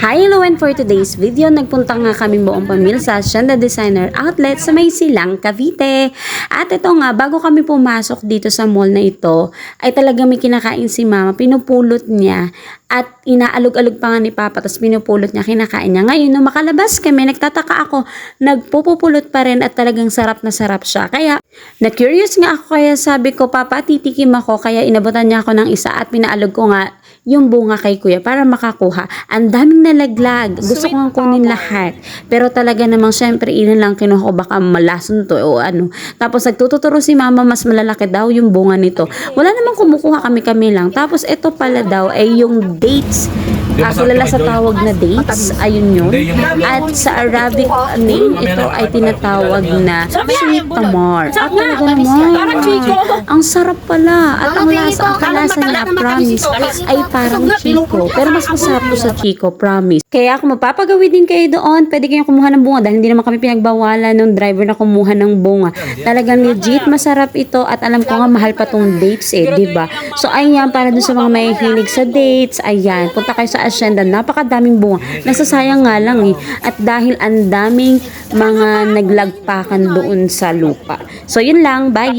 Hi, hello and for today's video, nagpunta nga kami buong pamilya sa Shanda Designer Outlet sa may silang Cavite. At ito nga, bago kami pumasok dito sa mall na ito, ay talaga may kinakain si mama, pinupulot niya at inaalog-alog pa nga ni Papa, tapos pinupulot niya, kinakain niya. Ngayon, nung makalabas kami, nagtataka ako, nagpupupulot pa rin at talagang sarap na sarap siya. Kaya, na-curious nga ako, kaya sabi ko, Papa, titikim ako, kaya inabutan niya ako ng isa at pinaalog ko nga yung bunga kay kuya para makakuha. Ang daming nalaglag. Gusto ko nga kunin lahat. Pero talaga namang syempre ilan lang kinuha ko baka malason to o ano. Tapos nagtuturo si mama mas malalaki daw yung bunga nito. Wala namang kumukuha kami-kami lang. Tapos ito pala daw ay yung dates. Ah, kilala sa tawag na dates. Ayun yun. At sa Arabic name, ito ay tinatawag na sweet tamar. At talaga naman. Ang sarap pala. At ang lasa, ang kalasa niya, promise, ay parang Chico. Pero mas masarap to sa Chico, promise. Kaya kung magpapagawid din kayo doon, pwede kayong kumuha ng bunga dahil hindi naman kami pinagbawalan ng driver na kumuha ng bunga. Talagang legit masarap ito at alam ko nga mahal pa tong dates eh, di ba? So ayan, para dun sa mga may hilig sa dates, ayan, punta kayo sa Hacienda, napakadaming bunga. Nasasayang nga lang eh. At dahil ang daming mga naglagpakan doon sa lupa. So yun lang, bye!